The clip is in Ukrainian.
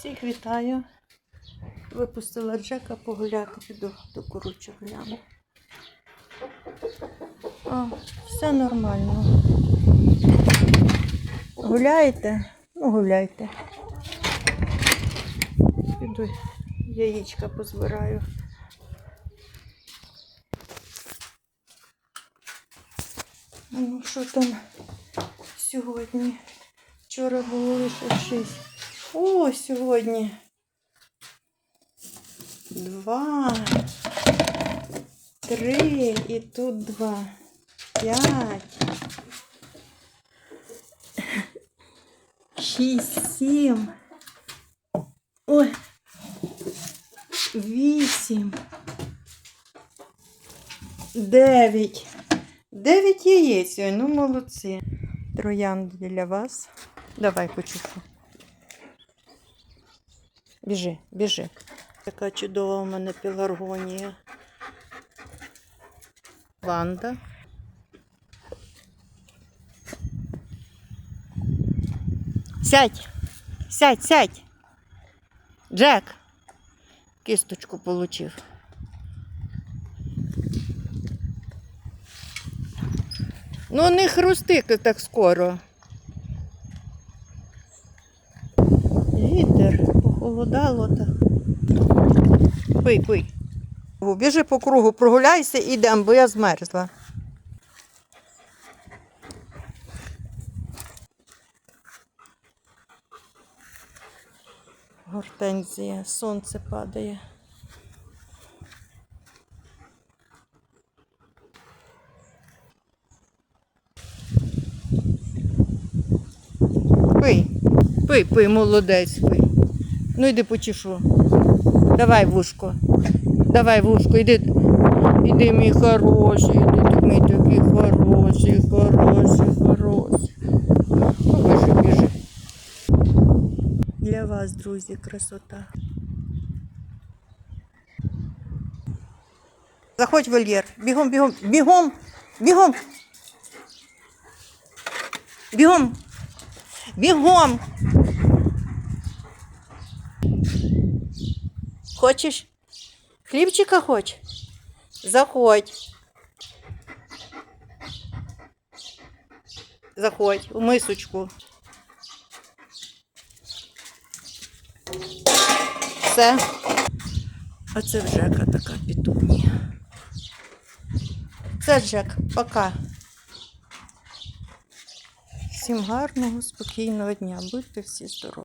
Всіх вітаю. Випустила Джека погуляти, піду до коротше гляну. О, все нормально. Гуляєте? Ну, гуляйте. Піду яєчка позбираю. Ну, що там сьогодні? Вчора було лише шість. О, сьогодні. Два. Три. І тут два. П'ять. Шість, сім. Ой. Вісім. Дев'ять. Дев'ять яєць. Ой, ну молодці. Троянди для вас. Давай почушу. Біжи, біжи. Така чудова у мене пеларгонія. Ванда. Сядь, сядь, сядь. Джек. Кісточку получив. Ну, не хрусти ти так скоро. Похолодало так. Пий, пий. Біжи по кругу, прогуляйся і йдемо, бо я змерзла. Гортензія, сонце падає. Пий, пий, пий, молодець, пий. Ну йди почешу. Давай вушко. Давай вушко, іди. Іди, мій хороший, іди, мій такий хороший, хороший, хороший. Ну, біжи, біжи. Для вас, друзі, красота. Заходь в вольєр. Бігом, бігом, бігом, бігом. Бігом. Бігом. Хочеш? Хлібчика хоч? Заходь. Заходь у мисочку. Все. А це Джека така пітунія. Це Джек. Пока. Всім гарного, спокійного дня. Будьте всі здорові.